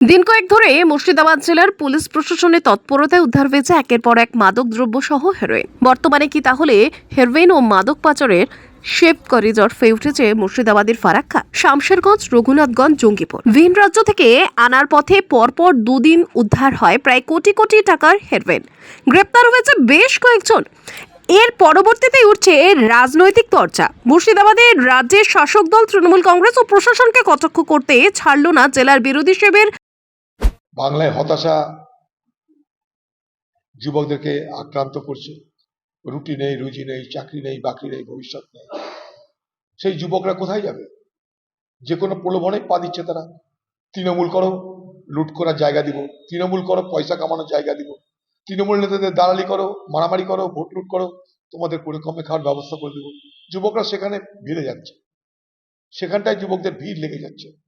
দিন কয়েক ধরে মুর্শিদাবাদ জেলার পুলিশ প্রশাসনের তৎপরতায় উদ্ধার হয়েছে একের পর এক মাদক দ্রব্য সহ হেরোইন। বর্তমানে কি তাহলে হেরোইন ও মাদক পাচারের শেপ করিডর হয়ে উঠেছে মুর্শিদাবাদের ফারাক্কা? শামশেরগঞ্জ, রঘুনাথগঞ্জ, জঙ্গিপুর। ভিন রাজ্য থেকে আনার পথে পরপর দুদিন উদ্ধার হয় প্রায় কোটি কোটি টাকার হেরোইন। গ্রেপ্তার হয়েছে বেশ কয়েকজন। এর পরবর্তীতে উঠছে রাজনৈতিক চর্চা মুর্শিদাবাদের রাজ্যের শাসক দল, তৃণমূল কংগ্রেস ও প্রশাসনকে কটাক্ষ করতে ছাড়ল না জেলার বিরোধী শিবির বাংলায় হতাশা যুবকদেরকে আক্রান্ত করছে। রুটি নেই, রুজি নেই, চাকরি নেই, বাকরি নেই, ভবিষ্যৎ নেই। সেই যুবকরা কোথায় যাবে? যে কোনো প্রলোভনে পা দিচ্ছে তারা। তৃণমূল করো, লুট করার জায়গা দিব। তৃণমূল করো, পয়সা কামানোর জায়গা দিব। তৃণমূল নেতাদের দালালি করো, মারামারি করো, ভোট লুট করো, তোমাদের করে কমে খাওয়ার ব্যবস্থা করে দেবো। যুবকরা সেখানে ভিড়ে যাচ্ছে। সেখানটায় যুবকদের ভিড় লেগে যাচ্ছে।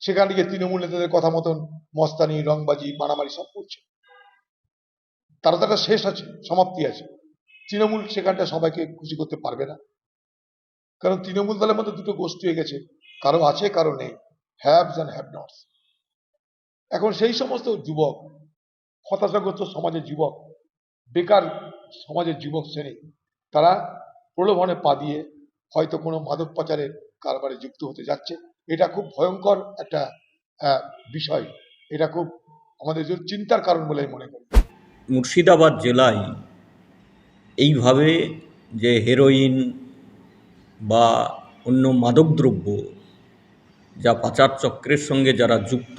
সেখানে গিয়ে তৃণমূল নেতাদের কথা মতন মস্তানি, রংবাজি, মারামারি সব করছে। তারা তো একটা শেষ আছে, সমাপ্তি আছে। তৃণমূল সেখানটা সবাইকে খুশি করতে পারবে না। কারণ তৃণমূল দলের মধ্যে দুটো গোষ্ঠী হয়ে গেছে, কারও আছে, কারও নেই হ্যাভস অ্যান্ড হ্যাভ নটস এখন সেই সমস্ত যুবক, হতাশাগ্রস্ত সমাজের যুবক, বেকার সমাজের যুবক শ্রেণি, তারা প্রলোভনে পা দিয়ে হয়তো কোনো মাদক পাচারের কারবারে যুক্ত হতে যাচ্ছে। এটা খুব ভয়ঙ্কর একটা বিষয়। এটা খুব আমাদের জন্য চিন্তার কারণ বলে মনে করি। মুর্শিদাবাদ জেলায় এইভাবে যে হেরোইন বা অন্য মাদকদ্রব্য যা পাচার চক্রের সঙ্গে যারা যুক্ত,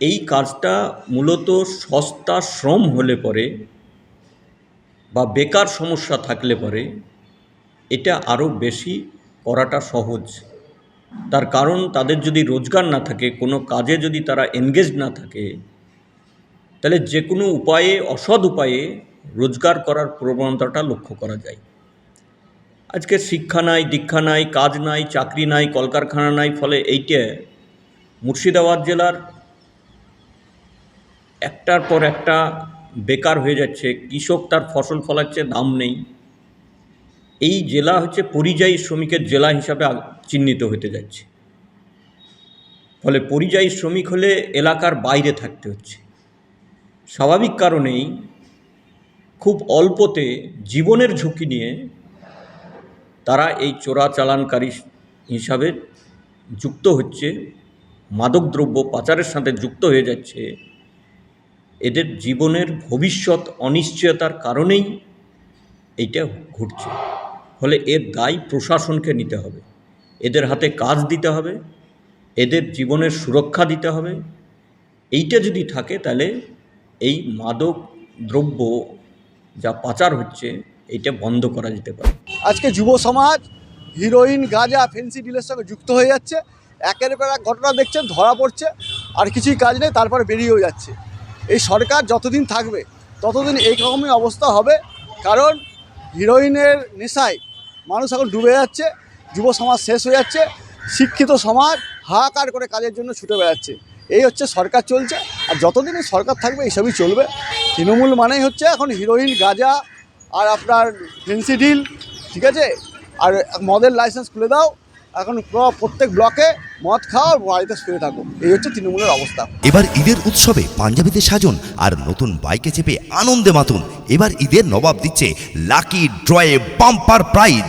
এই কাজটা মূলত সস্তা শ্রম হলে পরে বা বেকার সমস্যা থাকলে পরে এটা আরও বেশি করাটা সহজ। তার কারণ তাদের যদি রোজগার না থাকে, কোনো কাজে যদি তারা এনগেজ না থাকে, তাহলে যে কোনো উপায়ে, অসৎ উপায়ে রোজগার করার প্রবণতাটা লক্ষ্য করা যায়। আজকে শিক্ষা নাই, দীক্ষা নাই, কাজ নাই, চাকরি নাই, কলকারখানা নাই, ফলে এইটা মুর্শিদাবাদ জেলার একটার পর একটা বেকার হয়ে যাচ্ছে, কৃষক তার ফসল ফলাচ্ছে, দাম নেই। এই জেলা হচ্ছে পরিযায়ী শ্রমিকের জেলা হিসাবে চিহ্নিত হতে যাচ্ছে। ফলে পরিযায়ী শ্রমিক হলে এলাকার বাইরে থাকতে হচ্ছে। স্বাভাবিক কারণেই খুব অল্পতে জীবনের ঝুঁকি নিয়ে তারা এই চোরাচালানকারী হিসাবে যুক্ত হচ্ছে। মাদকদ্রব্য পাচারের সাথে যুক্ত হয়ে যাচ্ছে। এদের জীবনের ভবিষ্যৎ অনিশ্চয়তার কারণেই এইটা ঘটছে। ফলে এর দায় প্রশাসনকে নিতে হবে। এদের হাতে কাজ দিতে হবে, এদের জীবনের সুরক্ষা দিতে হবে। এইটা যদি থাকে তাহলে এই মাদক দ্রব্য যা পাচার হচ্ছে, এইটা বন্ধ করা যেতে পারে। আজকে যুব সমাজ হিরোইন, গাঁজা, ফেন্সি ডিলের সঙ্গে যুক্ত হয়ে যাচ্ছে। একের পর এক ঘটনা দেখছেন, ধরা পড়ছে, আর কিছুই কাজ নেই, তারপরে বেরিয়েও যাচ্ছে। এই সরকার যতদিন থাকবে, ততদিন এই রকমই অবস্থা হবে, কারণ হিরোইনের নেশায় মানুষ এখন ডুবে যাচ্ছে, যুব সমাজ শেষ হয়ে যাচ্ছে, শিক্ষিত সমাজ হাহাকার করে কাজের জন্য ছুটে বেড়াচ্ছে। এই হচ্ছে সরকার চলছে, আর যতদিন সরকার থাকবে এইসবই চলবে। তৃণমূল মানেই হচ্ছে এখন হিরোইন, গাজা, আর আপনার ফেন্সি ডিল, ঠিক আছে? আর মদের লাইসেন্স খুলে দাও এখন পুরো প্রত্যেক ব্লকে মদ খাও আর বাড়িতে শুয়ে থাকো এই হচ্ছে তৃণমূলের অবস্থা। এবার ঈদের উৎসবে পাঞ্জাবিতে সাজন আর নতুন বাইকে চেপে আনন্দে মাতুন। এবার ঈদের নবাব দিচ্ছে লাকি ড্রয়ে বাম্পার প্রাইজ।